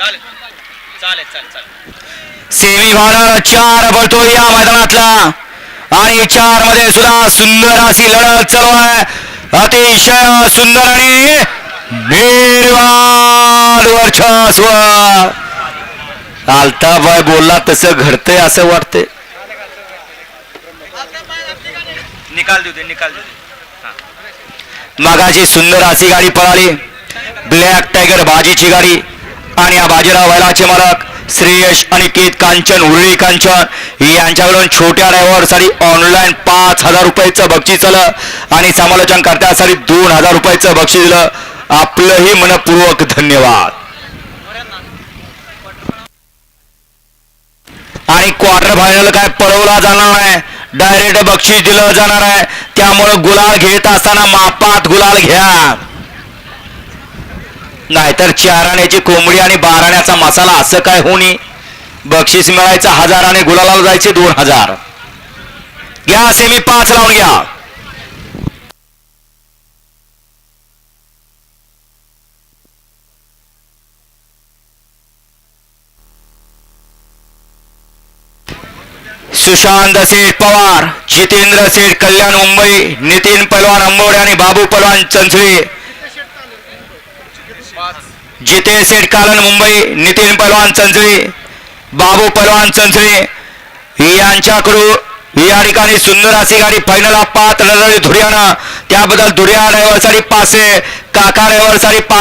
चालेल. चालेल चालेल सेमी चार पडतो या मैदानातला. आणि चारमध्ये सुद्धा सुंदर अशी लढत चालू आहे. अतिशय सुंदर आणि निर्वाद वर्चस्व. आलताबाई बोलला तसं घडतंय असं वाटतंय. निकाल देऊ दे निकाल देऊ दे. मागाची सुंदर अशी गाडी पळाली. ब्लॅक टायगर बाजीची गाडी. आणि या बाजीराव बैलाचे मालक श्रेयश अनिकेत कांचन उरळी कांचन यांच्याकडून छोट्या ड्रायव्हरसाठी ऑनलाईन पाच हजार रुपयाचं बक्षीस आलं आणि समालोचन करण्यासाठी दोन हजार रुपयाचं बक्षीस दिलं. आपलंही मनपूर्वक धन्यवाद. आणि क्वार्टर फायनल काय पळवला जाणार नाही. डायरेक्ट बक्षीस दिलं जाणार आहे. त्यामुळं गुलाल घेत असताना मापात गुलाल घ्या. नाहीतर चाराण्याची कोंबडी आणि बाराण्याचा मसाला असं काय होणी बक्षीस मिळायचं हजार आणि गुलाला जायचे दोन हजार. घ्या सेमी पाच लावून घ्या. सुशांत सेठ पवार जितेंद्र सेठ कल्याण मुंबई नितीन पलवान अंबोडे आणि बाबू पलवान चंचळे. जिते सेठ कालन मुंबई नितीन पलवान चंचळे बाबू पलवान चंचळे यांच्याकडून या ठिकाणी सुंदर अशी गाडी फायनला पाच लढली धुर्यानं त्याबद्दल धुर्या ड्रायव्हरसाठी पाचशे काका ड्रायव्हरसाठी पाच